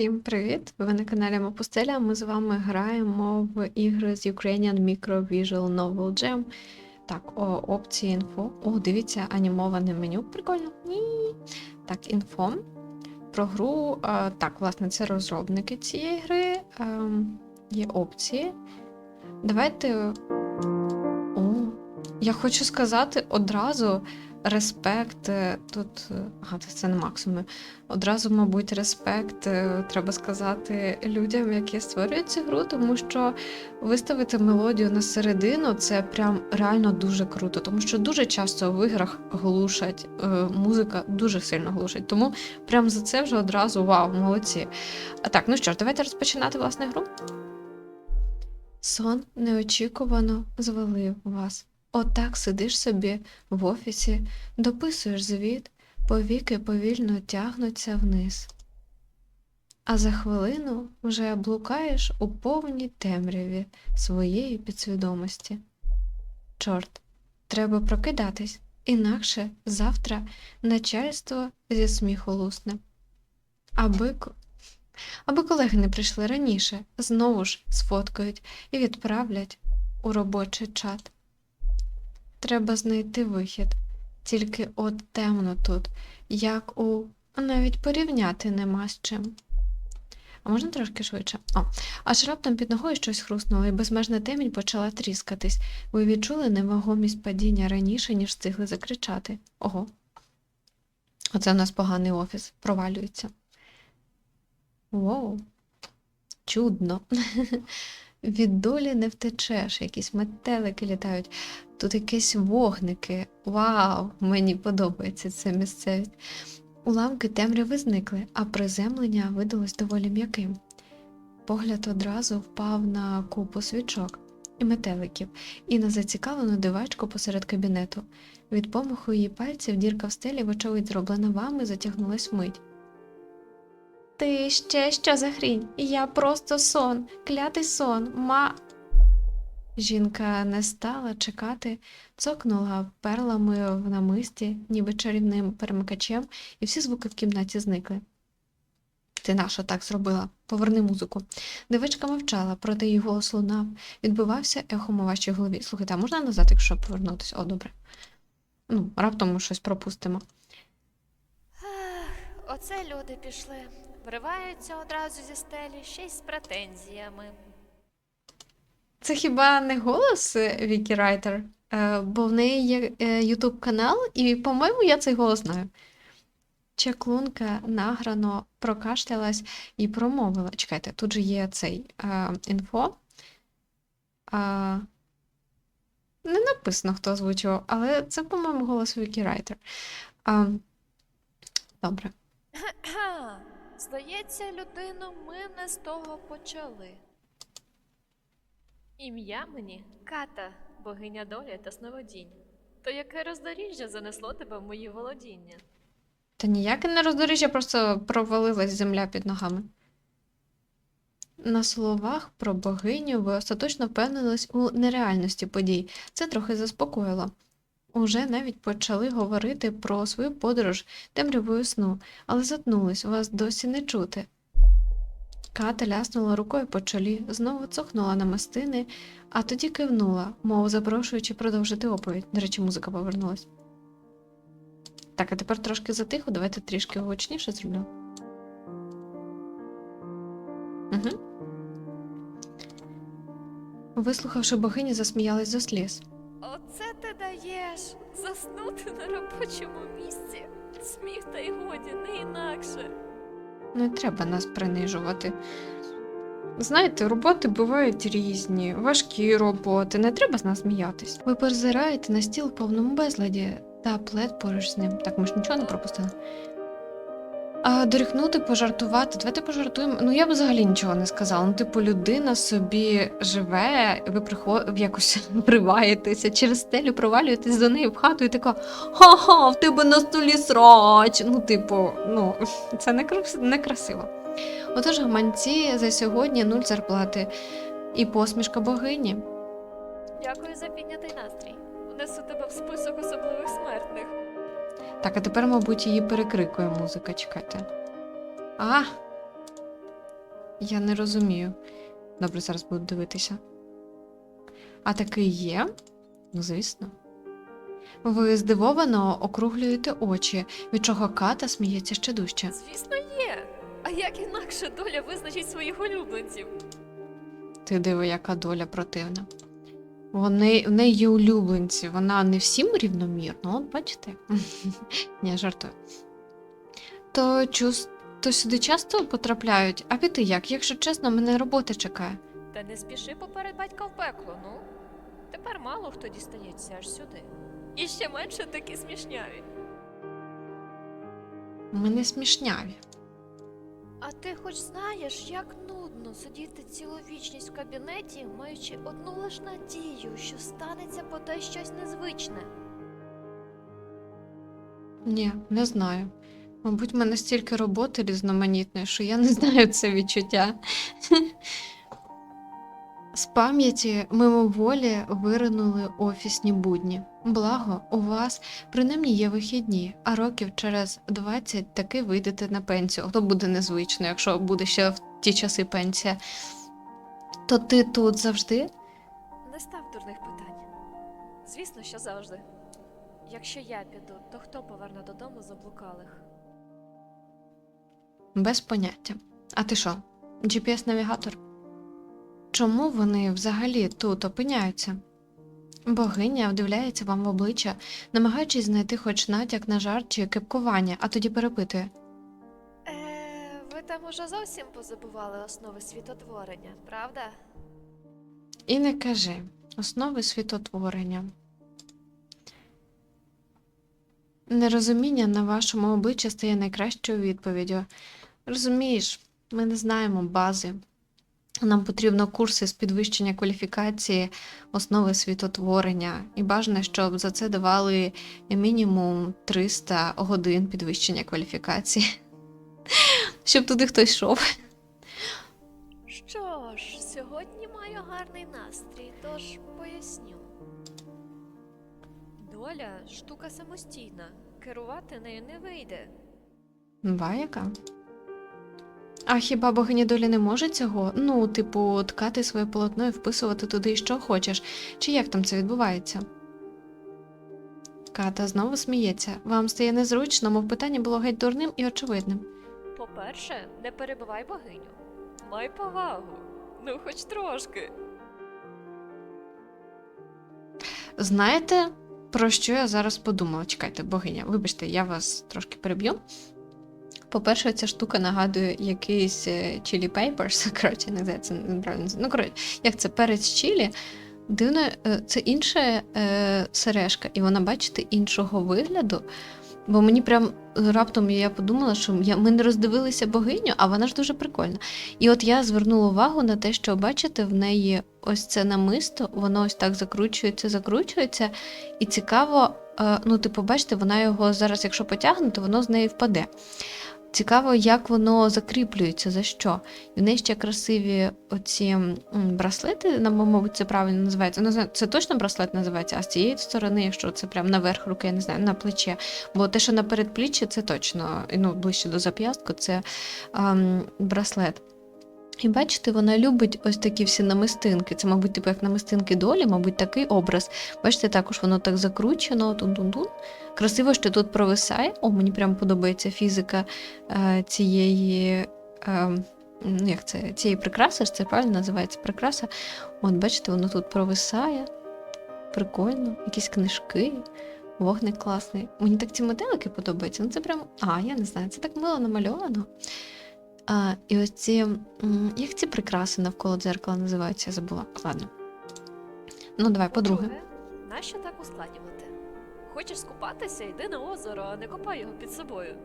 Всім привіт! Ви на каналі Мапустеля. Ми з вами граємо в ігри з Ukrainian Micro Visual Novel Jam. Так, о, опції інфо. О, дивіться, анімоване меню. Прикольно. Ні. Так, інфо. Про гру. е, так, власне, це розробники цієї гри. Ем, є опції. Давайте. О, я хочу сказати одразу респект. е, Тут. е, Ага, це, не максимум. Одразу, мабуть, респект е, треба сказати людям, які створюють цю гру, тому що виставити мелодію на середину це прям реально дуже круто, тому що дуже часто в іграх глушать, музика дуже сильно глушить. Тому прям за це вже одразу вау, молодці. А так, ну що ж, давайте розпочинати власне гру. Сон неочікувано звалив вас. Отак сидиш собі в офісі, дописуєш звіт, повіки повільно тягнуться вниз. А за хвилину вже блукаєш у повній темряві своєї підсвідомості. Чорт, треба прокидатись, інакше завтра начальство зі сміху лусне. Аби, аби колеги не прийшли раніше, знову ж сфоткають і відправлять у робочий чат. Треба знайти вихід. Тільки от темно тут, як у навіть порівняти нема з чим. А можна трошки швидше? О, аж раптом під ногою щось хруснуло, і безмежна темінь почала тріскатись. Ви відчули невагомість падіння раніше, ніж встигли закричати. Ого. Оце у нас поганий офіс, провалюється. Воу. Чудно. Від долі не втечеш, якісь метелики літають. Тут якісь вогники. Вау! Мені подобається ця місцевість. Уламки темряви зникли, а приземлення видалось доволі м'яким. Погляд одразу впав на купу свічок і метеликів, і на зацікавлену дивачку посеред кабінету. Від помаху її пальців дірка в стелі, вочевидь, зроблена вами, затягнулась вмить. Ти ще що за хрінь? Я просто сон, клятий сон, ма. Жінка не стала чекати, цокнула перлами в намисті, ніби чарівним перемикачем, і всі звуки в кімнаті зникли. Ти нащо так зробила? Поверни музику. Дивичка мовчала, проте її голос лунав, відбивався ехом у вашій голові. Слухайте, а можна назад, якщо повернутися? О, добре. Ну, раптом ми щось пропустимо. Ах, Оце люди пішли. Вриваються одразу зі стелі, ще й з претензіями. Це хіба не голос е, Вікі Райтер? Е, Бо в неї є Ютуб канал, і, по-моєму, я цей голос знаю. Чаклунка награно прокашлялась і промовила. Чекайте, тут же є цей е, інфо. А, не написано, хто озвучував, але це, по-моєму, голос Вікі Райтер. А, добре. Здається, людину ми не з того почали. Ім'я мені Ката, богиня долі та сновидінь. То яке роздоріжжя занесло тебе в мої володіння? Та ніяке не роздоріжжя, просто провалилась земля під ногами. На словах про богиню ви остаточно впевнились у нереальності подій. Це трохи заспокоїло. Уже навіть почали говорити про свою подорож темрявою сну, але затнулись, вас досі не чути. Ката ляснула рукою по чолі, знову цокнула на мастини, а тоді кивнула, мов запрошуючи продовжити оповідь. До речі, музика повернулась. Так, а тепер трошки затихо, давайте трішки гучніше зроблю. Угу. Вислухавши богині, засміялась до сліз. Оце ти даєш заснути на робочому місці. Сміх та й годі, не інакше. Не треба нас принижувати. Знаєте, роботи бувають різні, важкі роботи, не треба з нас сміятись. Ви перезираєте на стіл в повному безладі та плед поруч з ним. Так, ми ж нічого не пропустили. А дорікнути, пожартувати. Давайте пожартуємо. Ну, я б взагалі нічого не сказала. Ну, типу, людина собі живе, ви приход... якось вриваєтеся, через стелю провалюєтесь до неї в хату і така ха-ха, в тебе на столі срач. Ну, типу, ну, це не, крас... не красиво. Отож, гаманці за сьогодні нуль зарплати і посмішка богині. Дякую за піднятий настрій. Внесу тебе в список особливих смертних. Так, а тепер, мабуть, її перекрикує музика, чекайте. А, Я не розумію. Добре, зараз буду дивитися. А такий є? Ну, звісно. Ви здивовано округлюєте очі, від чого ката сміється ще дужче. Звісно, є. А як інакше доля визначить своїх улюбленців? Ти диви, яка доля противна. Вони, в неї є улюбленці, вона не всім рівномірно, от бачите? Ні, жартую. То, чус... то сюди часто потрапляють, а піти як? Якщо чесно, мене робота чекає. Та не спіши поперед батька в пекло, ну. Тепер мало хто дістається аж сюди. І ще менше такі смішняві. Ми не смішняві. А ти хоч знаєш, як нудно сидіти цілу вічність в кабінеті, маючи одну лиш надію, що станеться бодай щось незвичне. Ні, не знаю. Мабуть, в мене стільки роботи різноманітної, що я не знаю це відчуття. З пам'яті мимоволі виринули офісні будні. Благо, у вас принаймні є вихідні, а років через 20 таки вийдете на пенсію. То буде незвично, якщо буде ще в ті часи пенсія. То ти тут завжди? Не став дурних питань. Звісно, що завжди. Якщо я піду, то хто поверне додому заблукалих? Без поняття. А ти що? GPS-навігатор? Чому вони взагалі тут опиняються? Богиня вдивляється вам в обличчя, намагаючись знайти хоч натяк на жарт чи кепкування, а тоді перепитує. Е, ви там уже зовсім позабували основи світотворення, правда? І не кажи основи світотворення. Нерозуміння на вашому обличчі стає найкращою відповіддю. Розумієш, ми не знаємо бази. Нам потрібно курси з підвищення кваліфікації, основи світотворення, і бажано, щоб за це давали мінімум 300 годин підвищення кваліфікації, щоб туди хтось йшов. Що ж, сьогодні маю гарний настрій, тож поясню. Доля штука самостійна, керувати нею не вийде. Ба яка? А хіба богиня долі не може цього? Ну, типу, ткати своє полотно і вписувати туди, що хочеш, чи як там це відбувається? Ката знову сміється. Вам стає незручно, мов питання було геть дурним і очевидним. По-перше, не перебивай богиню. Май повагу. Ну, хоч трошки. Знаєте, про що я зараз подумала? Чекайте, богиня, вибачте, я вас трошки переб'ю. По-перше, ця штука нагадує якийсь е, chili peppers, коротше, не знаю, це неправильно. Ну, коротше, як це перець чилі. Дивно, е, це інша е, сережка, і вона, бачите, іншого вигляду. Бо мені прям раптом я подумала, що я, ми не роздивилися богиню, а вона ж дуже прикольна. І от я звернула увагу на те, що бачите, в неї ось це намисто, воно ось так закручується, закручується, і цікаво, е, ну, типу, бачите, вона його зараз, якщо потягне, то воно з неї впаде. Цікаво, як воно закріплюється, за що. І в неї ще красиві оці браслети, мабуть, це правильно називається. Ну, це точно браслет називається, а з цієї сторони, якщо це прямо наверх руки, я не знаю, на плече. Бо те, що на передпліччі, це точно, ну, ближче до зап'ястку, це ем, браслет. І бачите, вона любить ось такі всі намистинки. Це, мабуть, типу як намистинки долі, мабуть, такий образ. Бачите, також воно так закручено, тун-тун-тун. Красиво, що тут провисає. О, мені прям подобається фізика е, цієї. Е, ну, як це, цієї прикраси, це правильно називається прикраса. От, бачите, воно тут провисає. Прикольно, якісь книжки, вогник класний. Мені так ці метелики подобаються. Ну це прям. А, я не знаю, це так мило намальовано. А, і ось ці, як ці прикраси навколо дзеркала називаються, я забула. Ладно. Ну, давай, по-друге. Друге, нащо так ускладнювати? Хочеш скупатися, йди на озеро, а не копай його під собою.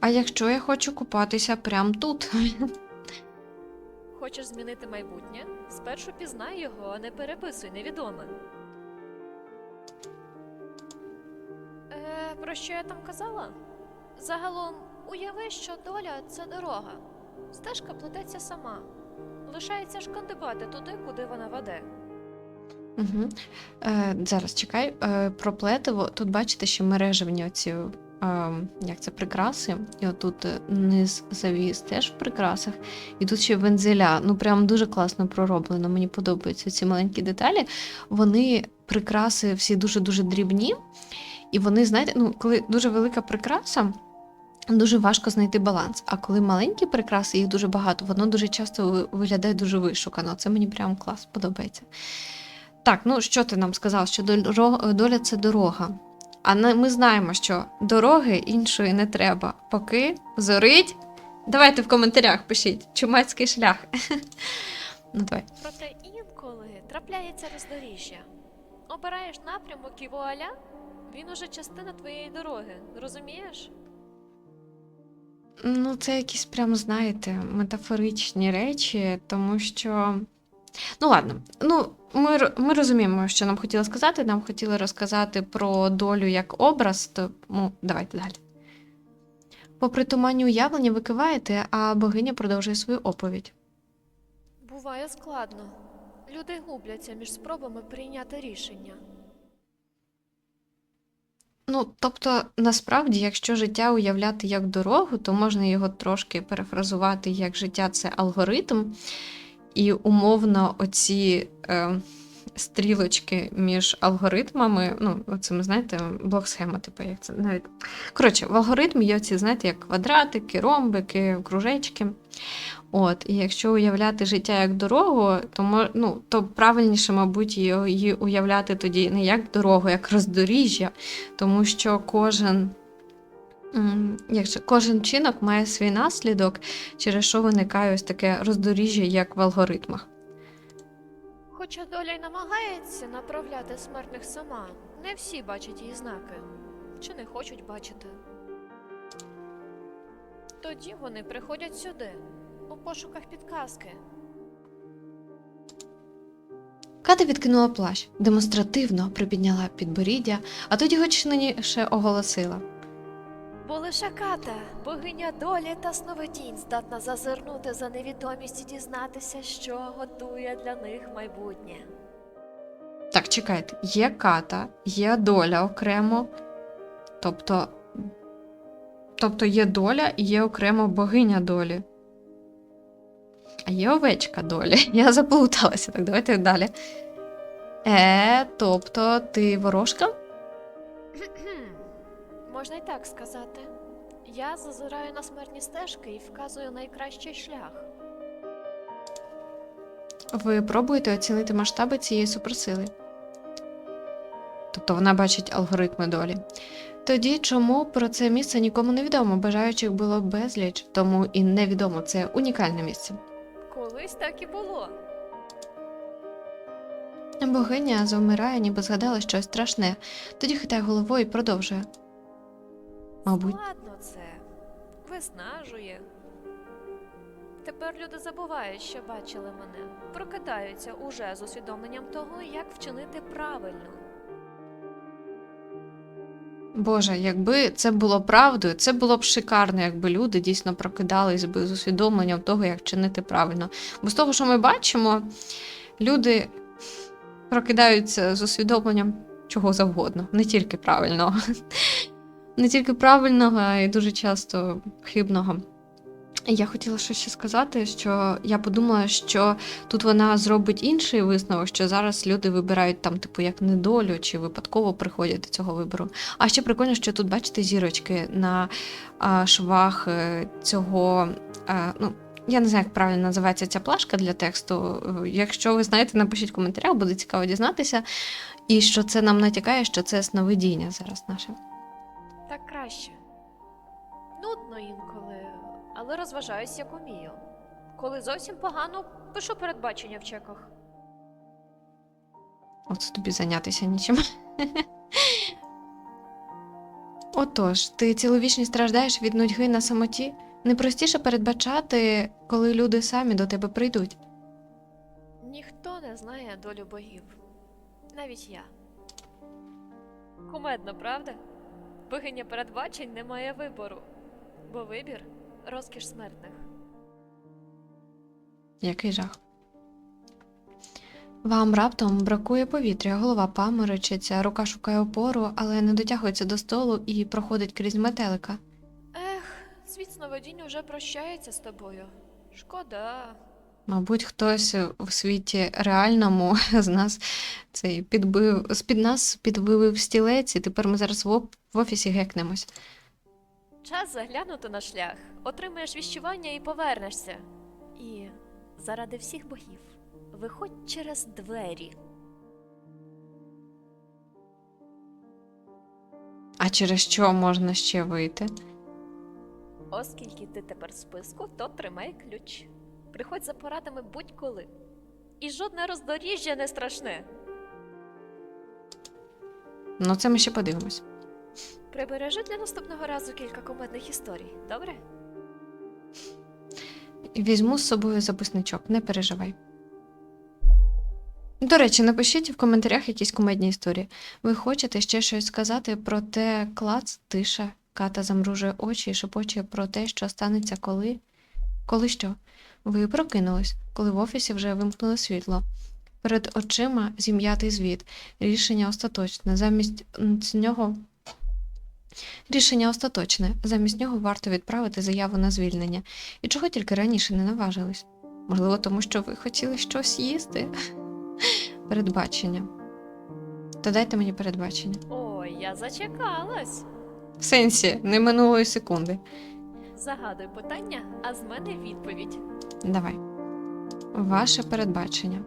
А якщо я хочу купатися прямо тут? Хочеш змінити майбутнє? Спершу пізнай його, а не переписуй невідоме. Е, про що я там казала? Загалом, уяви, що доля це дорога. Стежка плететься сама. Лишається ж кандибати туди, куди вона веде. Угу. Е, зараз чекай, е, про плетиво. Тут бачите, що мережевні оці е, як це прикраси. І отут е, низ завіс теж в прикрасах. І тут ще вензеля. Ну прям дуже класно пророблено. Мені подобаються ці маленькі деталі. Вони прикраси всі дуже-дуже дрібні. І вони, знаєте, ну, коли дуже велика прикраса. Дуже важко знайти баланс. А коли маленькі прикраси, їх дуже багато, воно дуже часто виглядає дуже вишукано. Це мені прям клас подобається. Так, ну що ти нам сказав, що доля це дорога. А ми знаємо, що дороги іншої не треба. Поки зорить. Давайте в коментарях пишіть чумацький шлях. Ну, давай. Проте інколи трапляється роздоріжжя. Обираєш напрямок і вуаля, він уже частина твоєї дороги, розумієш? Ну, це якісь прям, знаєте, метафоричні речі, тому що. Ну, ладно. Ну, ми, ми розуміємо, що нам хотіли сказати. Нам хотіли розказати про долю як образ, тому давайте далі. Попри туманні уявлення, ви киваєте, а богиня продовжує свою оповідь. Буває складно. Люди губляться між спробами прийняти рішення. Ну, тобто, насправді, якщо життя уявляти як дорогу, то можна його трошки перефразувати як життя це алгоритм, і умовно оці е, стрілочки між алгоритмами, ну, оцими, знаєте, блок-схема, типу, як це навіть. Коротше, в алгоритмі є оці, знаєте, як квадратики, ромбики, кружечки. От, і якщо уявляти життя як дорогу, то ну, то правильніше, мабуть, її уявляти тоді не як дорогу, як роздоріжжя, тому що кожен, якщо кожен чинок має свій наслідок, через що виникає ось таке роздоріжжя, як в алгоритмах. Хоча доля й намагається направляти смертних сама, не всі бачать її знаки, чи не хочуть бачити. Тоді вони приходять сюди, у пошуках підказки. Ката відкинула плащ, демонстративно припідняла підборіддя, а тоді гучніше оголосила. Бо лише ката, богиня долі та сновидінь, здатна зазирнути за невідомість і дізнатися, що готує для них майбутнє. Так, чекайте, є ката, є доля окремо. Тобто, тобто є доля і є окремо богиня долі. А є овечка долі. Я заплуталася. Так, давайте далі. Е, тобто, ти ворожка? Можна й так сказати. Я зазираю на смертні стежки і вказую найкращий шлях. Ви пробуєте оцінити масштаби цієї суперсили. Тобто вона бачить алгоритми долі. Тоді чому про це місце нікому не відомо? Бажаючих було безліч, тому і невідомо це унікальне місце. Колись так і було. Богиня завмирає, ніби згадала щось страшне, тоді хитає головою і продовжує. Мабуть. Складно це. Виснажує. Тепер люди забувають, що бачили мене. Прокидаються уже з усвідомленням того, як вчинити правильно. Боже, якби це було правдою, це було б шикарно, якби люди дійсно прокидались з усвідомленням того, як чинити правильно. Бо з того, що ми бачимо, люди прокидаються з усвідомленням чого завгодно, не тільки правильного. Не тільки правильного, а й дуже часто хибного. Я хотіла щось ще сказати, що я подумала, що тут вона зробить інший висновок, що зараз люди вибирають там, типу, як недолю, чи випадково приходять до цього вибору. А ще прикольно, що тут бачите зірочки на а, швах е, цього. А, ну, я не знаю, як правильно називається ця плашка для тексту. Е, Якщо ви знаєте, напишіть в коментарях, буде цікаво дізнатися. І що це нам натякає, що це сновидіння зараз наше. Так краще. Нудно інколи, але розважаюсь, як умію. Коли зовсім погано, пишу передбачення в чеках. От тобі зайнятися нічим. Отож, ти цілу вічність страждаєш від нудьги на самоті? Не простіше передбачати, коли люди самі до тебе прийдуть. Ніхто не знає долю богів. Навіть я. Кумедно, правда? Богиня передбачень не має вибору, бо вибір розкіш смертних. Який жах. Вам раптом бракує повітря, голова паморочиться, рука шукає опору, але не дотягується до столу і проходить крізь метелика. Ех, світ сновидінь уже прощається з тобою. Шкода. Мабуть, хтось у світі реальному з нас цей підбив з-під нас підбив стілець, і тепер ми зараз в, в офісі гекнемось. Час заглянути на шлях. Отримаєш віщування і повернешся. І заради всіх богів, виходь через двері. А через що можна ще вийти? Оскільки ти тепер в списку, то тримай ключ. Приходь за порадами будь-коли. І жодне роздоріжжя не страшне. Ну, це ми ще подивимось. Прибережи для наступного разу кілька комедних історій, добре? Візьму з собою записничок, не переживай. До речі, напишіть в коментарях якісь кумедні історії. Ви хочете ще щось сказати про те клац, тиша, ката замружує очі і шепоче про те, що станеться коли. Коли що? Ви прокинулись, коли в офісі вже вимкнули світло. Перед очима зім'ятий звіт, рішення остаточне. Замість нього рішення остаточне. Замість нього варто відправити заяву на звільнення. І чого тільки раніше не наважились? Можливо, тому що ви хотіли щось їсти? Передбачення. То дайте мені передбачення. Ой, я зачекалась. В сенсі, не минулої секунди. Загадуй питання, а з мене відповідь. Давай. Ваше передбачення.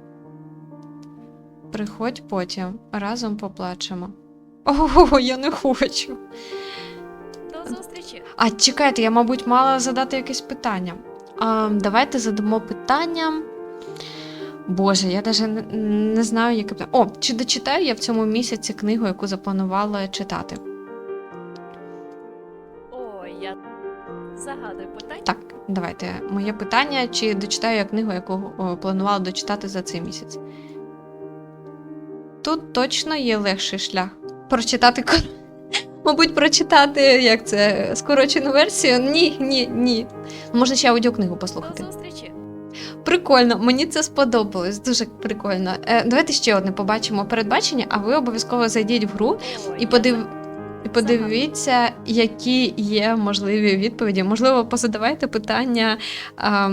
Приходь потім, разом поплачемо. Ого, я не хочу. До зустрічі. А чекайте, я, мабуть, мала задати якесь питання. А, давайте задамо питання. Боже, я навіть не, не знаю, яке питання. О, чи дочитаю я в цьому місяці книгу, яку запланувала читати? Ой, я загадуй питання. Так, давайте. Моє питання: чи дочитаю я книгу, яку о, планувала дочитати за цей місяць? Тут точно є легший шлях. Прочитати Мабуть, прочитати як це скорочену версію? Ні, ні, ні. Можна ще аудіокнигу послухати. До зустрічі. Прикольно, мені це сподобалось. Дуже прикольно. Е, давайте ще одне побачимо передбачення, а ви обов'язково зайдіть в гру і подив... і подивіться, які є можливі відповіді. Можливо, позадавайте питання а,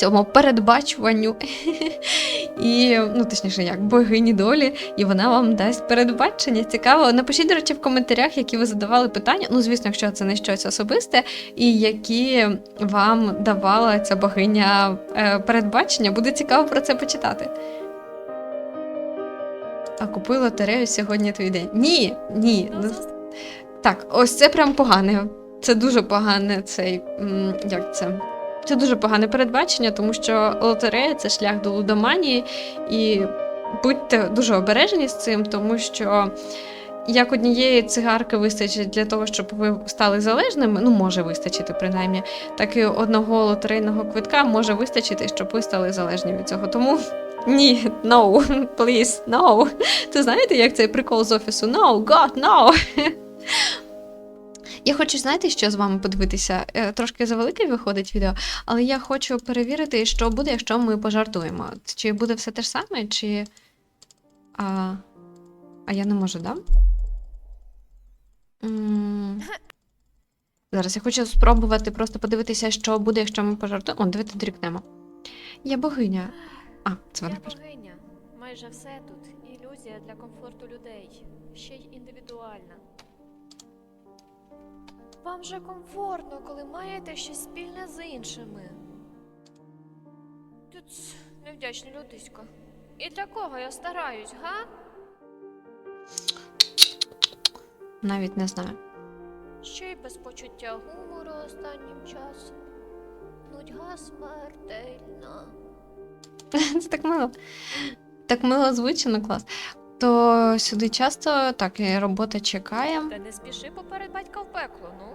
цьому передбачуванню. І, ну, точніше, як богині долі, і вона вам дасть передбачення. Цікаво. Напишіть, до речі, в коментарях, які ви задавали питання. Ну, звісно, якщо це не щось особисте, і які вам давала ця богиня е, передбачення. Буде цікаво про це почитати. А купи лотерею сьогодні твій день. Ні, ні. Так, ось це прям погане. Це дуже погане цей. Як це? Це дуже погане передбачення, тому що лотерея це шлях до лудоманії, і будьте дуже обережні з цим, тому що як однієї цигарки вистачить для того, щоб ви стали залежними, ну може вистачити принаймні, так і одного лотерейного квитка може вистачити, щоб ви стали залежні від цього. Тому ні, no, please, no. Це знаєте, як цей прикол з офісу? No, God, no. Я хочу, знаєте, що з вами подивитися? Е, Трошки завелике виходить відео, але я хочу перевірити, що буде, якщо ми пожартуємо. Чи буде все те ж саме, чи. А, а я не можу, да? М, Зараз я хочу спробувати просто подивитися, що буде, якщо ми пожартуємо. О, давайте дрікнемо. Я богиня. А, це вона Я богиня. Майже все тут ілюзія для комфорту людей. Ще й індивідуальна. Вам же комфортно, коли маєте щось спільне з іншими. Тут невдячний людисько. І для кого я стараюсь, га? Навіть не знаю. Ще й без почуття гумору останнім часом. Нудьга смертельна. Це так мило. Так мило звучно, клас. То сюди часто так, і робота чекає. Та не спіши поперед батька в пекло, ну.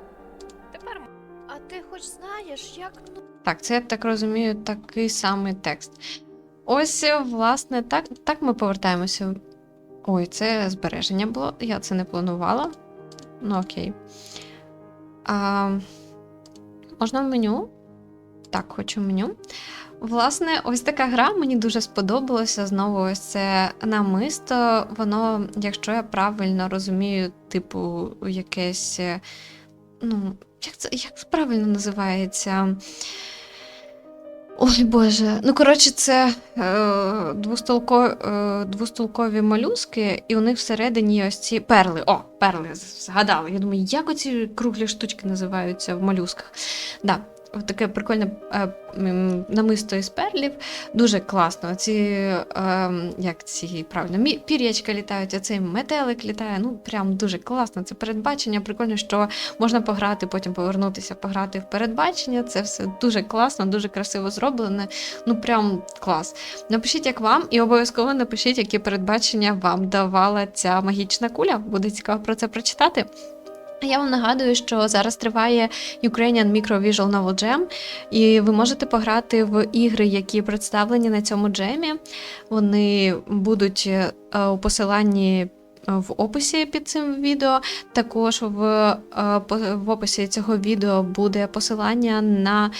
Тепер. А ти хоч знаєш, як ну. Так, це я так розумію, такий самий текст. Ось, е, власне, так, так ми повертаємося. Ой, це збереження було. Я це не планувала. Ну, окей. А, можна в меню? так хочу меню. Власне, ось така гра мені дуже сподобалася. Знову ось це намисто. Воно, якщо я правильно розумію, типу, якесь. е, Ну, як це як правильно називається? Ой Боже. Ну, коротше, це е, двостолко, е, двостолкові молюски, і у них всередині ось ці перли. О, перли, згадала. Я думаю, як оці круглі штучки називаються в молюсках. Да, таке прикольне е, намисто із перлів. Дуже класно. Ці, е, як ці правильно, пір'ячка літають, а цей метелик літає. Ну, прям дуже класно. Це передбачення. Прикольно, що можна пограти, потім повернутися, пограти в передбачення. Це все дуже класно, дуже красиво зроблене. Ну, прям клас. Напишіть, як вам, і обов'язково напишіть, які передбачення вам давала ця магічна куля. Буде цікаво про це прочитати. Я вам нагадую, що зараз триває Ukrainian Micro Visual Novel Jam, і ви можете пограти в ігри, які представлені на цьому джемі. Вони будуть е, у посиланні е, в описі під цим відео. Також в, е, в описі цього відео буде посилання на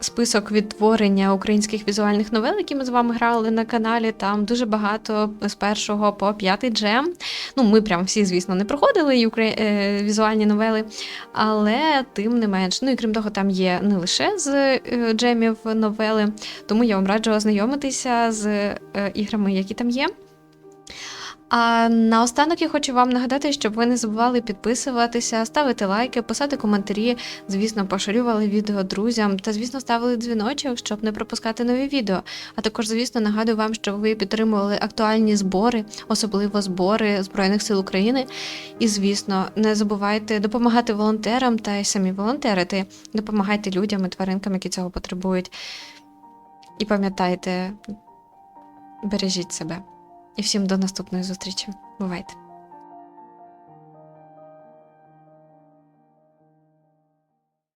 список відтворення українських візуальних новел, які ми з вами грали на каналі. Там дуже багато з першого по п'ятий джем. Ну, ми прям всі, звісно, не проходили юкре- е, візуальні новели, але тим не менш. Ну і крім того, там є не лише з е, джемів новели, тому я вам раджу ознайомитися з е, іграми, які там є. А наостанок я хочу вам нагадати, щоб ви не забували підписуватися, ставити лайки, писати коментарі, звісно, поширювали відео друзям та, звісно, ставили дзвіночок, щоб не пропускати нові відео. А також, звісно, нагадую вам, що ви підтримували актуальні збори, особливо збори Збройних сил України. І, звісно, не забувайте допомагати волонтерам та й самі волонтерити. Допомагайте людям і тваринкам, які цього потребують. І пам'ятайте, бережіть себе. І всім до наступної зустрічі. Бувайте!